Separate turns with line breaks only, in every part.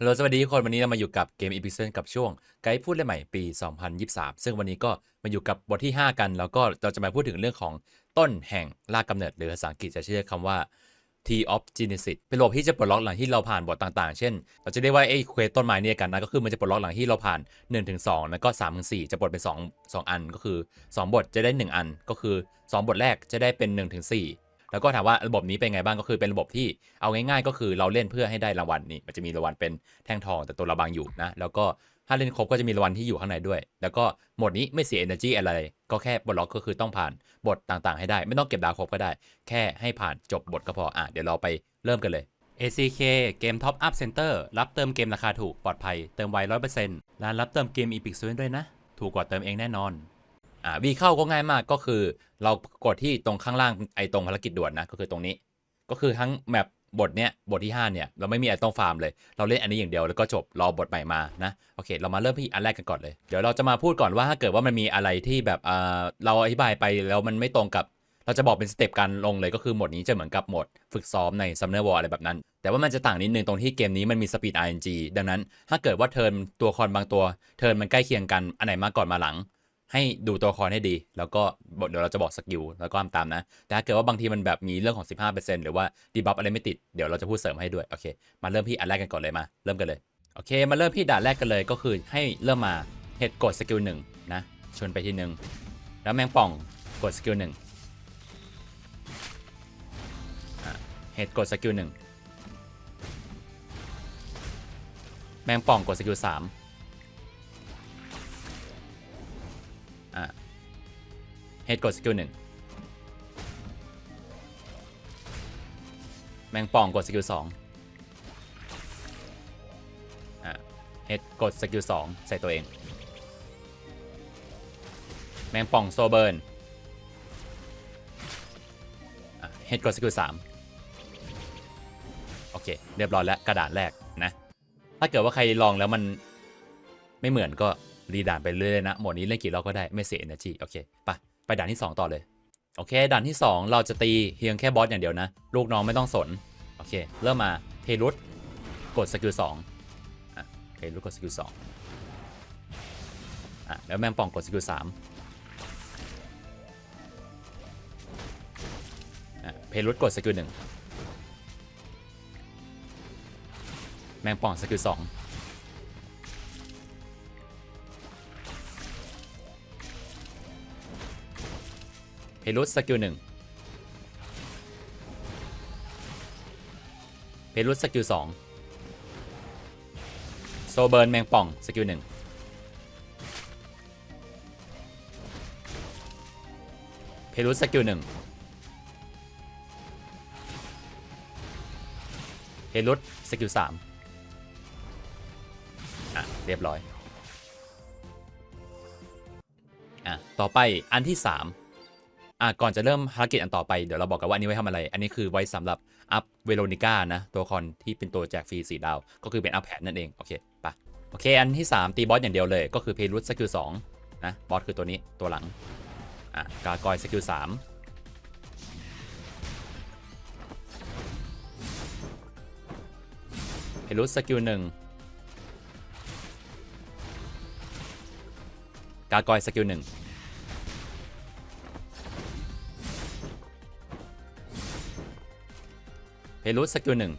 ฮัลโหลสวัสดีทุกคนวันนี้เรามาอยู่กับเกม e p i c e n กับช่วงไกด์พูดเล่นใหม่ปี 2023 ซึ่งวันนี้ก็มาอยู่กับบทที่ 5 กัน แล้วก็เราจะมาพูดถึงเรื่องของต้นแห่งรากกำเนิด หรือภาษาอังกฤษจะใชื่อคำว่า T of Genesis เป็นระบบที่จะปลดล็อกหลังที่เราผ่านบทต่างๆ เช่น เราจะเรียกว่าไอ้เควสต้นไม้เนี่ยกันนะก็คือมันจะปลดล็อกหลังที่เราผ่าน1ถึง2แล้วก็3ถึง4จะปลดเป็น 2 2 อันก็คือ 2 บทจะได้ 1 อันก็คือ 2 บทแรกจะได้เป็น1ถึง4 แล้วก็ถามว่าระบบนี้เป็นไงบ้างก็คือเป็นระบบที่เอาง่ายๆ ก็คือเราเล่นเพื่อให้ได้รางวัลนี่มันจะมีรางวัลเป็นแท่งทองแต่ตัวเราบางอยู่นะแล้วก็ถ้าเล่นครบก็จะมีรางวัลที่อยู่ข้างในด้วย แล้วก็หมดนี้ไม่เสีย energy อะไร ก็แค่บทล็อกก็คือต้องผ่านบทต่างๆ ให้ได้ ไม่ต้องเก็บดาวครบก็ได้ แค่ให้ผ่านจบบทก็พออะเดี๋ยวเราไปเริ่มกันเลย ACK เกม Top Up Center รับเติมเกมราคาถูกปลอดภัย เติมไว100%ร้านรับเติมเกม Epic Student ด้วยนะ ถูกกว่าเติมเองแน่นอน อ่าวีเข้าก็ง่ายมากก็คือเรากดที่ตรงข้างล่างไอตรงภารกิจด่วนนะก็คือตรงนี้ ก็คือทั้งแมปบทเนี้ยบทที่ 5 เนี่ย เราไม่มีไรต้องฟาร์มเลย เราเล่นอันนี้อย่างเดียวแล้วก็จบรอบทใหม่มานะโอเค เรามาเริ่มที่อันแรกกันก่อนเลย เดี๋ยวเราจะมาพูดก่อนว่าถ้าเกิดว่ามันมีอะไรที่แบบเอ่าเราอธิบายไปแล้วมันไม่ตรงกับ เราจะบอกเป็นสเต็ปการลงเลยก็คือหมดนี้จะเหมือนกับหมด ฝึกซ้อมใน Summoner War อะไรแบบนั้น แต่ว่ามันจะต่างนิดนึงตรงที่เกมนี้มันมี Speed RNG ดังนั้น ถ้าเกิดว่าเทิร์นตัวละครบางตัวเทิร์นมันใกล้เคียงกันอันไหนมาก่อนมาหลัง ให้ดูตัวละครให้ดี แล้วก็เดี๋ยวเราจะบอกสกิลแล้วก็ตามตามนะ แต่ถ้าเกิดว่าบางทีมันแบบมีเรื่องของ 15%หรือว่าดีบัฟอะไรไม่ติดเดี๋ยวเราจะพูดเสริมให้ด้วยโอเคมาเริ่มที่อันแรกกันก่อนเลยมา เริ่มกันเลยโอเค มาเริ่มที่ด่านแรกกันเลยก็คือให้เริ่มมาเฮดกดสกิลหนึ่งนะชนไปที่หนึ่งแล้วแมงป่องกดสกิลหนึ่งเฮดกดสกิลหนึ่งแมงป่องกดสกิลสาม เฮดกดสกิลหนึ่งแมงป่องกดสกิลสองอะเฮดกดสกิลสองใส่ตัวเอง แมงป่องโซเบิร์นเฮดกดสกิลสามโอเค เรียบร้อยแล้วกระดาษแรกนะ ถ้าเกิดว่าใครลองแล้วมันไม่เหมือนก็รีด่านไปเรื่อยๆนะ หมดนี้เล่นกี่รอบก็ได้ไม่เสีย energy โอเคไป ไปด่านที่ 2 ต่อเลย โอเค ด่านที่ 2 เราจะตีเพียงแค่บอสอย่างเดียวนะ ลูกน้องไม่ต้องสน โอเค เริ่มมาเทรุตกดสกิลสองอะเทรุตกดสกิลสองอะแล้วแมงป่องกดสกิลสามอะเพรุตกดสกิลหนึ่งแมงป่องสกิลสอง รุตสกิลหนึ่งเพรุสสกิลสองโซเบิร์นแมงป่องสกิลหนึ่งเพรุสสกิลหนึ่งเพรุสสกิลสามอะ เรียบร้อย อะ ต่อไปอันที่สาม อะก่อนจะเริ่มภารกิจอันต่อไปเดี๋ยวเราบอกกันว่าอันนี้ไว้ทำอะไร อันนี้คือไว้สำหรับอัพเวโรนิก้านะตัวคอนที่เป็นตัวแจกฟรีสี่ดาว ก็คือเป็นอัพแพดนั่นเองโอเคปะโอเค อันที่ 3 ตีบอสอย่างเดียวเลยก็คือเพลุสสกิลสองนะบอสคือตัวนี้ตัวหลังอะกากอยสกิลสามเพลุสสกิลหนึ่งกากอยสกิลหนึ่ง เพลุสสกิลหนึ่ง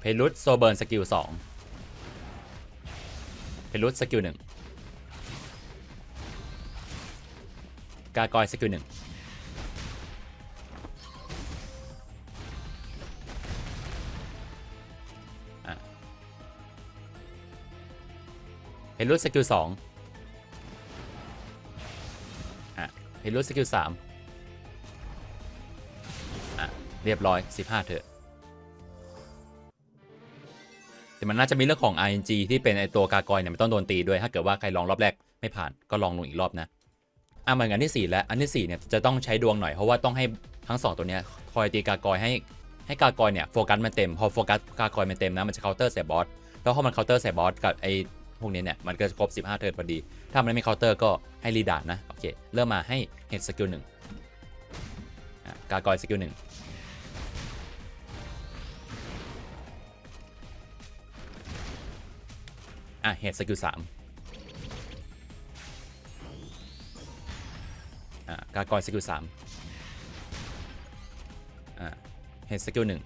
เพลุสโซเบิร์นสกิลสองเพลุสสกิลหนึ่งกากอยสกิลหนึ่งเพลุสสกิลสองอะเพลุสสกิลสาม เรียบร้อย 15 เถอะแต่มันน่าจะมีเรื่องของ RNG ที่เป็นไอตัวกากอยเนี่ยมันต้องโดนตีด้วย ถ้าเกิดว่าใครลองรอบแรกไม่ผ่านก็ลองลงอีกรอบนะอะเหมือนกันที่ 4 แล้วอันที่ 4 เนี่ยจะต้องใช้ดวงหน่อย เพราะว่าต้องให้ทั้ง 2 ตัวเนี้ยคอยตีกากอยให้ให้กากอยเนี่ยโฟกัสมันเต็ม พอโฟกัสกากอยมันเต็มนะมันจะเคาน์เตอร์ใส่บอสแล้วพอมันเคาน์เตอร์ใส่บอสกับไอพวกนี้เนี่ยมันก็จะครบ 15 เทิร์นพอดี ถ้ามันไม่เคาน์เตอร์ก็ให้รีดาดนะโอเคเริ่มมาให้เฮดสกิลหนึ่งกากอยสกิลหนึ่ง อะเฮดสกิลสามอะกากอยสกิลสามอะเฮดสกิลหนึ่ง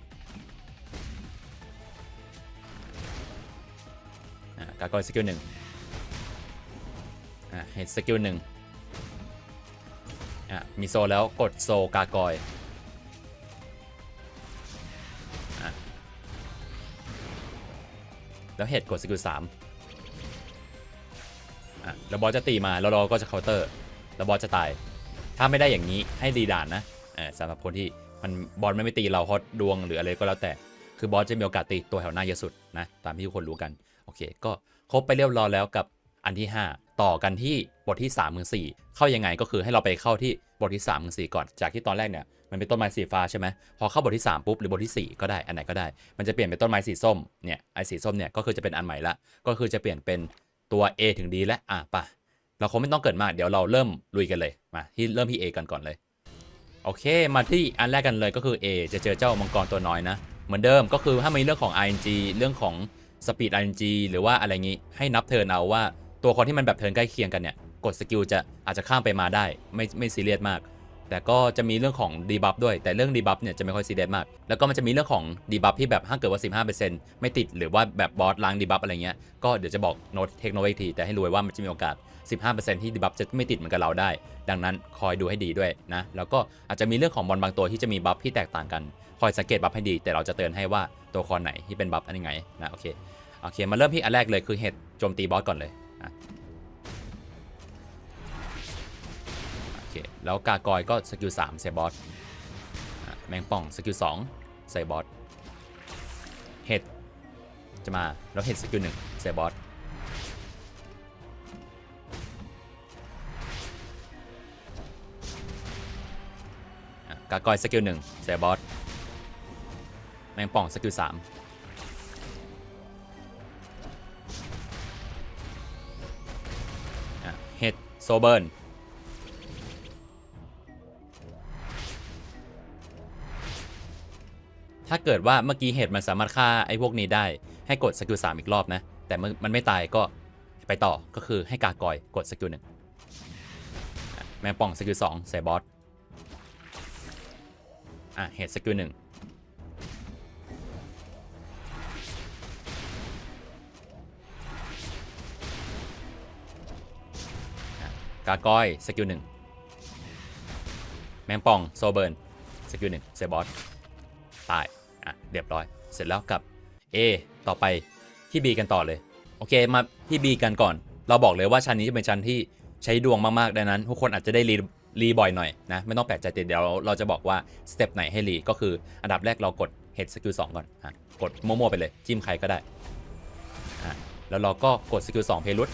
อะกากอยสกิลหนึ่งอะเฮดสกิลหนึ่งอะมีโซแล้วกดโซกากอยอแล้วเฮดกดสกิลสาม แล้วบอสจะตีมาแล้วเราก็จะเคาน์เตอร์ แล้วบอสจะตาย ถ้าไม่ได้อย่างนี้ให้รีด่านนะเออสำหรับคนที่มันบอลไม่ไม่ตีเราเพราดวงหรืออะไรก็แล้วแต่ คือบอสจะมีโอกาสตีตัวแถวหน้าเยอะสุดนะตามที่ทุกคนรู้กันโอเค ก็ครบไปเรียบร้อยแล้วกับอันที่ 5 ต่อกันที่บทที่3ามถึงสเข้ายังไงก็คือให้เราไปเข้าที่บทที่3ามถึงสก่อนจากที่ตอนแรกเนี่ยมันเป็นต้นไม้สีฟ้าใช่ไหมพอเข้าบทที่ 3 ปุ๊บหรือบทที่ 4 ก็ได้อันไหนก็ได้ มันจะเปลี่ยนเป็นต้นไม้สีส้มเนี่ยไอ้สีส้มเนี่ยก็คือจะเป็นอันใหม่ละก็คือจะเปลี่ยนเป็น ตัว A ถึง D และอะปะเราคงไม่ต้องเกิดมากเดี๋ยวเราเริ่มลุยกันเลยมาที่เริ่มที่ A กันก่อนเลย โอเค มาที่อันแรกกันเลยก็คือ A จะเจอเจ้ามังกรตัวน้อยนะ เหมือนเดิมก็คือถ้ามีเรื่องของ RNG เรื่องของ Speed RNG หรือว่าอะไรงี้ให้นับเทิร์นเอาว่าตัวคนที่มันแบบเทิร์นใกล้เคียงกันเนี่ยกดสกิลจะอาจจะข้ามไปมาได้ไม่ไม่ซีเรียสมาก แต่ก็จะมีเรื่องของดีบัฟด้วย แต่เรื่องดีบัฟเนี่ยจะไม่ค่อยซีเรียสมาก แล้วก็มันจะมีเรื่องของดีบัฟที่แบบถ้าเกิดว่า 15%ไม่ติดหรือว่าแบบบอสล้างดีบัฟอะไรเงี้ย ก็เดี๋ยวจะบอกโน้ตเทคโนโลยีที แต่ให้รู้ไว้ว่ามันจะมีโอกาส 15%ที่ดีบัฟจะไม่ติดเหมือนกับเราได้ ดังนั้นคอยดูให้ดีด้วยนะ แล้วก็อาจจะมีเรื่องของบอลบางตัวที่จะมีบัฟที่แตกต่างกัน คอยสังเกตบัฟให้ดี แต่เราจะเตือนให้ว่าตัวคอนไหนที่เป็นบัฟอันยังไงนะ โอเค โอเค มาเริ่มที่อันแรกเลยคือเห็ดโจมตีบอสก่อนเลยนะ แล้วกากอยก็สกิล3ใส่บอสแมงป่องสกิล2ใส่บอสเห็ดจะมาแล้วเห็ดสกิล1ใส่บอสกากอยสกิลหนึ่งใส่บอสแมงป่องสกิลสามอะเฮดโซเบิร์น ถ้าเกิดว่าเมื่อกี้เฮดมันสามารถฆ่าไอ้พวกนี้ได้ ให้กดสกิลสามอีกรอบนะ แต่มันไม่ตายก็ไปต่อก็คือให้กากอยกดสกิลหนึ่งแมงป่องสกิลสองใส่บอสอะเฮดสกิลหนึ่งกากอยสกิลหนึ่งแมงป่องโซเบิร์นสกิลหนึ่งเซบอสตาย อะเรียบร้อย เสร็จแล้วกับ A ต่อไปที่ B กันต่อเลย โอเคมาที่ B กันก่อน เราบอกเลยว่าชั้นนี้จะเป็นชั้นที่ใช้ดวงมากๆดังนั้น ทุกคนอาจจะได้รีรีบ่อยหน่อยนะ ไม่ต้องแปลกใจเดี๋ยวเราจะบอกว่าสเต็ปไหนให้รีก็คืออันดับแรกเรากด Head Skill 2ก่อนอะกดมั่วๆไปเลยจิ้มใครก็ได้อะแล้วเราก็กด Skill 2เพลุต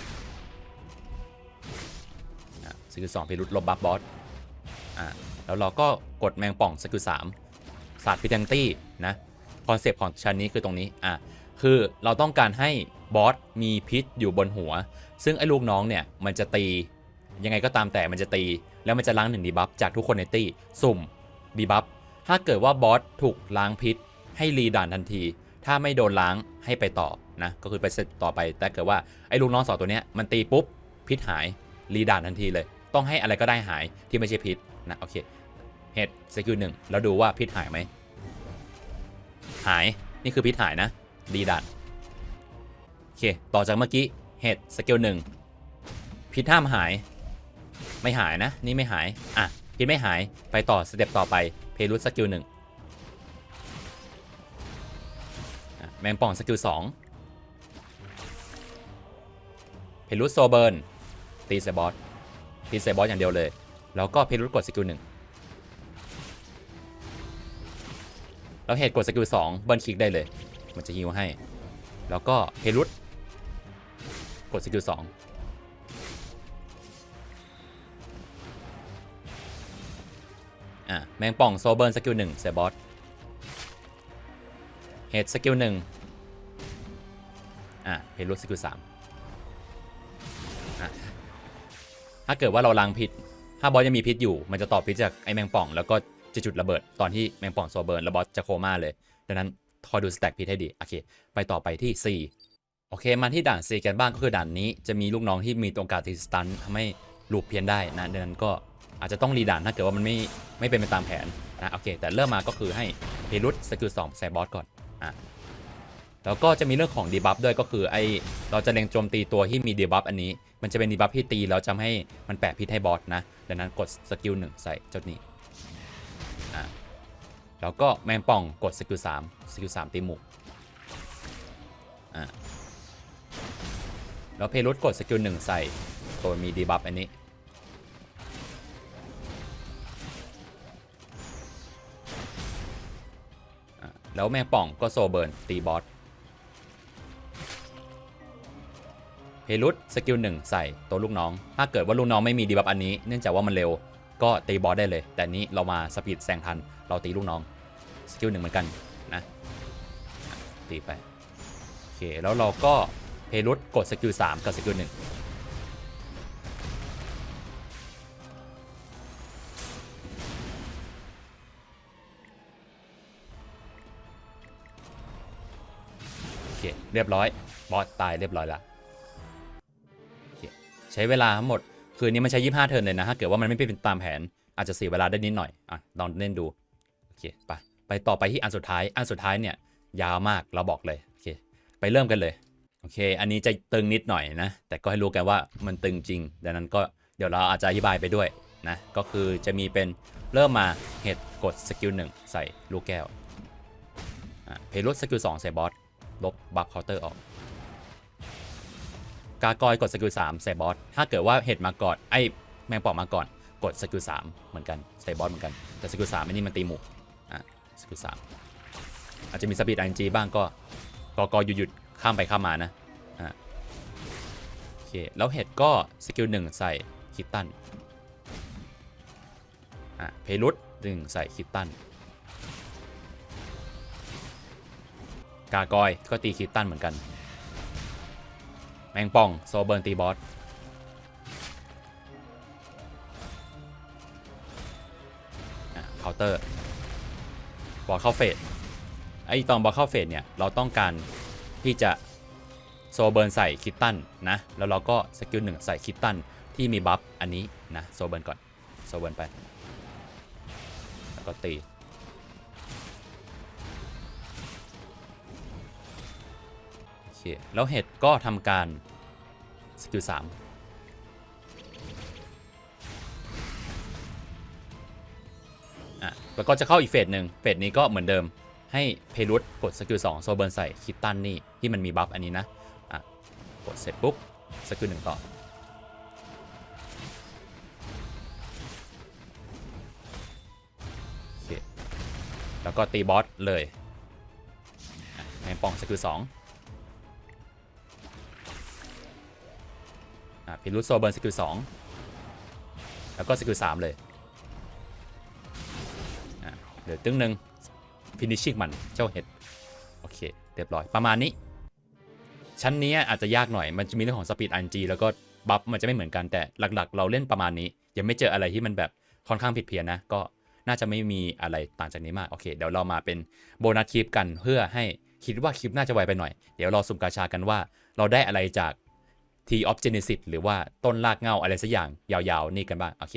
อะ Skill 2เพลุตลบบัฟบอสอะแล้วเราก็กดแมงป่อง Skill 3 ศาสตร์พิทังตี้นะคอนเซปต์ของชั้นนี้คือตรงนี้อะคือเราต้องการให้บอสมีพิษอยู่บนหัว ซึ่งไอ้ลูกน้องเนี่ยมันจะตียังไงก็ตามแต่มันจะตี แล้วมันจะล้างหนึ่งดีบัฟจากทุกคนในตี้สุ่มดีบัฟถ้าเกิดว่าบอสถูกล้างพิษ ให้รีด่านทันที ถ้าไม่โดนล้างให้ไปต่อนะก็คือไปเซตต่อไป แต่เกิดว่าไอ้ลูกน้องสองตัวเนี้ยมันตีปุ๊บพิษหายรีด่านทันทีเลย ต้องให้อะไรก็ได้หายที่ไม่ใช่พิษนะโอเคเฮดสกิลหนึ่งแล้วดูว่าพิษหายไหม หาย นี่คือพิษหายนะรีด่านโอเค ต่อจากเมื่อกี้เฮดสกิลหนึ่งพิษห้ามหาย ไม่หายนะ นี่ไม่หาย อะ พิษไม่หาย ไปต่อสเต็ปต่อไป เพลุสสกิลหนึ่งแมงป่องสกิลสองเพลุสโซเบิร์นตีเซบอสตีเซบอสอย่างเดียวเลย แล้วก็เพลุสกดสกิลหนึ่ง แล้วเหตุกดสกิลสองเบิร์นคลิกได้เลย มันจะฮิวให้ แล้วก็เพลุสกดสกิลสองอะแมงป่องโซเบิร์นสกิลหนึ่งเซบอสเฮดสกิลหนึ่งอะเพลุสสกิลสามถ้าเกิดว่าเราล้างพิษ ถ้าบอสยังมีพิษอยู่ มันจะตอบพิษจากไอแมงป่อง แล้วก็ จะจุดระเบิดตอนที่แมงป่องโซเบิร์นแล้วบอสจะโคม่าเลย ดังนั้นคอยดูสแต็กพิษให้ดี โอเค ไปต่อไปที่โอเค มาที่ด่าน C กันบ้างก็คือด่านนี้จะมีลูกน้องที่มีโอกาสติดสตันทำให้ลูปเพี้ยนได้นะดังนั้นก็อาจจะต้องรีด่านถ้าเกิดว่ามันไม่ไม่เป็นไปตามแผนนะโอเค แต่เริ่มมาก็คือให้เพลุสสกิลสองใส่บอสก่อนอะแล้วก็จะมีเรื่องของดีบัฟด้วยก็คือไอเราจะเล็งโจมตีตัวที่มีดีบัฟอันนี้ มันจะเป็นดีบัฟที่ตีแล้วจะให้มันแปะพิษให้บอสนะดังนั้นกดสกิลหนึ่งใส่เจ้านี้ อะแล้วก็แมงป่องกดสกิลสามสกิลสามตีหมูอะแล้วเพลุสกดสกิลหนึ่งใส่ตัวมีดีบัฟอันนี้แล้วแมงป่องก็โซเบิร์นตีบอส เพลุสสกิลหนึ่งใส่ตัวลูกน้อง ถ้าเกิดว่าลูกน้องไม่มีดีบัฟอันนี้ เนื่องจากว่ามันเร็ว ก็ตีบอสได้เลย แต่นี้เรามาสปีดแซงทัน เราตีลูกน้อง สกิลหนึ่งเหมือนกันนะ ตีไป โอเค แล้วเราก็เพลุสกดสกิล3กับสกิล1โอเค เรียบร้อย บอสตายเรียบร้อยละใช้เวลาทั้งหมด คืนนี้มันใช้ 25 เทิร์นเลยนะถ้าเกิดว่ามันไม่เป็นตามแผน อาจจะเสียเวลาได้นิดหน่อยอะลองเล่นดูโอเคไปไปต่อไปที่อันสุดท้ายอันสุดท้ายเนี่ยยาวมากเราบอกเลยโอเคไปเริ่มกันเลยโอเค อันนี้จะตึงนิดหน่อยนะ แต่ก็ให้รู้กันว่ามันตึงจริงดังนั้นก็เดี๋ยวเราอาจจะอธิบายไปด้วยนะก็คือจะมีเป็นเริ่มมาเหตุกดสกิลหนึ่งใส่ลูกแก้วอะเพลุสสกิลสองใส่บอสลบบัฟเคาน์เตอร์ออก กากอยกดสกิลสามใส่บอส ถ้าเกิดว่าเหตุมาก่อนไอ้แมงป่องมาก่อน กดสกิลสามเหมือนกันใส่บอสเหมือนกัน แต่สกิลสามอันนี้มันตีหมู่อะสกิลสามอาจจะมีสปีด RNG บ้างก็กอกอหยุดหยุดข้ามไปข้ามมานะอะโอเคแล้วเห็ดก็สกิลหนึ่งใส่คิตตันอะเพลุสหนึ่งใส่คิตตันกากอยก็ตีคิตตันเหมือนกัน แมงป่อง โซเบิร์นตีบอสเคาน์เตอร์ บอลเข้าเฟส ไอตอนบอลเข้าเฟสเนี่ย เราต้องการที่จะโซเบิร์นใส่คิตตันนะ แล้วเราก็สกิลหนึ่งใส่คิตตันที่มีบัฟอันนี้นะ โซเบิร์นก่อน โซเบิร์นไป แล้วก็ตี แล้วเห็ดก็ทำการสกิลสามอะแล้วก็จะเข้าอีกเฟสหนึ่งเฟสนี้ก็เหมือนเดิม ให้เพลุสกดสกิล2โซเบิร์นใส่คิตตันนี่ ที่มันมีบัฟอันนี้นะ อะ กดเสร็จปุ๊บสกิลหนึ่งต่อโอเคแล้วก็ตีบอสเลยอะแมงป่องสกิล2อ่ะเพลุสโซเบิร์นสกิล2แล้วก็สกิล3เลยอะเหลือตึ้งหนึ่งฟินิชชิ่งมันเจ้าเห็ด โอเค เรียบร้อยประมาณนี้ ชั้นนี้อาจจะยากหน่อยมันจะมีเรื่องของสปีด RNG แล้วก็บัฟมันจะไม่เหมือนกันแต่หลักๆ เราเล่นประมาณนี้ ยังไม่เจออะไรที่มันแบบค่อนข้างผิดเพี้ยนนะ ก็น่าจะไม่มีอะไรต่างจากนี้มากโอเค เดี๋ยวเรามาเป็นโบนัสคลิปกันเพื่อให้คิดว่าคลิปน่าจะไวไปหน่อย เดี๋ยวเราสุ่มกาชากันว่า เราได้อะไรจาก T of Genesis หรือว่าต้นรากเงาอะไรสักอย่างยาวๆ นี่กันบ้าง โอเค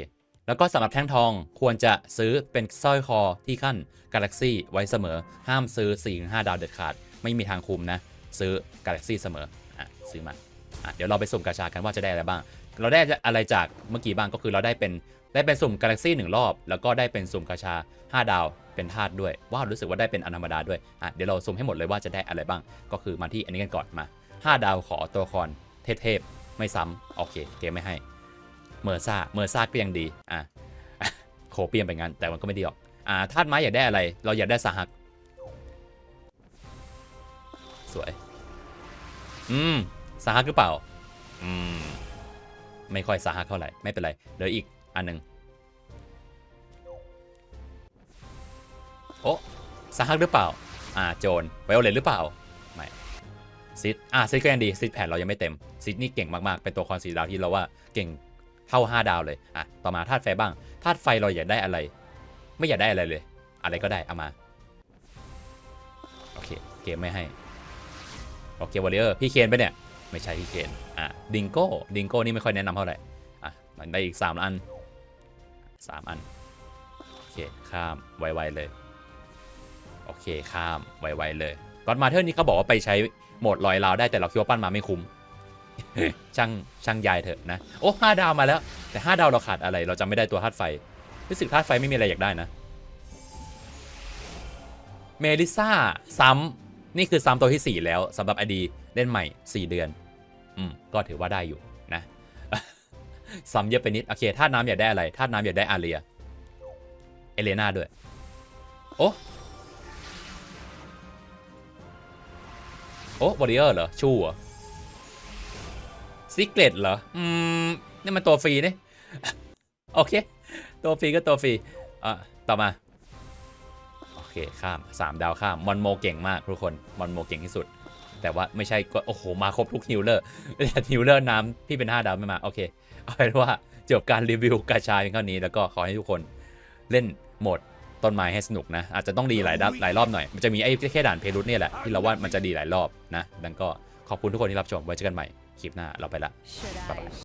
แล้วก็สำหรับแท่งทองควรจะซื้อเป็นสร้อยคอที่ขั้น Galaxy ไว้เสมอ ห้ามซื้อ 4-5 ดาวเด็ดขาด ไม่มีทางคุมนะ ซื้อ Galaxy เสมออะซื้อมันอะเดี๋ยวเราไปสุ่มกาชากันว่าจะได้อะไรบ้าง เราได้อะไรจากเมื่อกี้บ้างก็คือเราได้เป็นได้เป็นสุ่ม Galaxy 1 รอบ แล้วก็ได้เป็นสุ่มกาชา 5 ดาวเป็นธาตุด้วย ว้าวรู้สึกว่าได้เป็นอนธรรมดาด้วยอะเดี๋ยวเราสุ่มให้หมดเลยว่าจะได้อะไรบ้าง ก็คือมาที่อันนี้กันก่อนมา 5 ดาวขอตัวละคร เทพๆไม่ซ้ำโอเคเกมไม่ให้เมอร์ซ่าเมอร์ซ่าก็ยังดีอะโคเปียมไปงั้น แต่มันก็ไม่ดีหรอกอ่าธาตุไม้อยากได้อะไร เราอยากได้สหักสวย อืมสหักหรือเปล่า อืม ไม่ค่อยสหักเท่าไหร่ ไม่เป็นไรเหลืออีกอันหนึ่งโอ้สหักหรือเปล่า อ่าโจนไวโอเลตหรือเปล่า ซิดอ่าซิดก็ยังดีซิดแผ่นเรายังไม่เต็มซิดนี่เก่งมากๆ เป็นตัวคอนสีดาวที่เราว่าเก่งเท่า 5 ดาวเลยอะต่อมาธาตุไฟบ้างธาตุไฟเราอยากได้อะไร ไม่อยากได้อะไรเลย อะไรก็ได้เอามาโอเคเกมไม่ให้โอเควอริเออร์พี่เคนไปเนี่ยไม่ใช่พี่เคนอะดิงโก้ดิงโก้นี่ไม่ค่อยแนะนำเท่าไหร่อะมันได้อีก3อัน3อันโอเคข้ามไวๆเลยโอเคข้ามไวๆเลยก็อดมาเทอร์นี่เขาบอกว่าไปใช้ โหมดลอยราวได้แต่เราคิดว่าปั้นมาไม่คุ้มช่างช่างยายเถอะนะ โอ้ห้าดาวมาแล้ว แต่ห้าดาวเราขาดอะไร เราจะไม่ได้ตัวธาตุไฟรู้สึกธาตุไฟไม่มีอะไรอยากได้นะ เมลิซ่าซ้ำนี่คือซ้ำตัวที่ 4 แล้วสำหรับอดีเล่นใหม่ 4 เดือน อืม ก็ถือว่าได้อยู่นะซ้ำเยอะไปนิด โอเคธาตุน้ำอยากได้อะไรธาตุน้ำอยากได้อาเรีย เอเลนาด้วย โอ้ โอ้บอริเออร์เหรอ ชูเหรอซิกเลตเหรอ อืม นี่มันตัวฟรีเนี่ยโอเค ตัวฟรีก็ตัวฟรีอะต่อมา โอเค ข้าม 3 ดาวข้าม มอนโมเก่งมากทุกคน มอนโมเก่งที่สุด แต่ว่าไม่ใช่ก็โอ้โห มาครบทุกฮิลเลอร์ฮิลเลอร์น้ำพี่เป็น 5 ดาวไม่มา โอเค เอาเป็นว่าจบการรีวิวกาชาเพียงเท่านี้แล้วก็ขอให้ทุกคนเล่นโหมด ต้นไม้ให้สนุกนะ อาจจะต้องดีหลายดับหลายรอบหน่อย มันจะมีไอ้แค่ด่านเพลุสเนี่ยแหละที่เราว่ามันจะดีหลายรอบนะดังก็ขอบคุณทุกคนที่รับชมไว้เจอกันใหม่คลิปหน้าเราไปละ
Should
Bye-bye.
I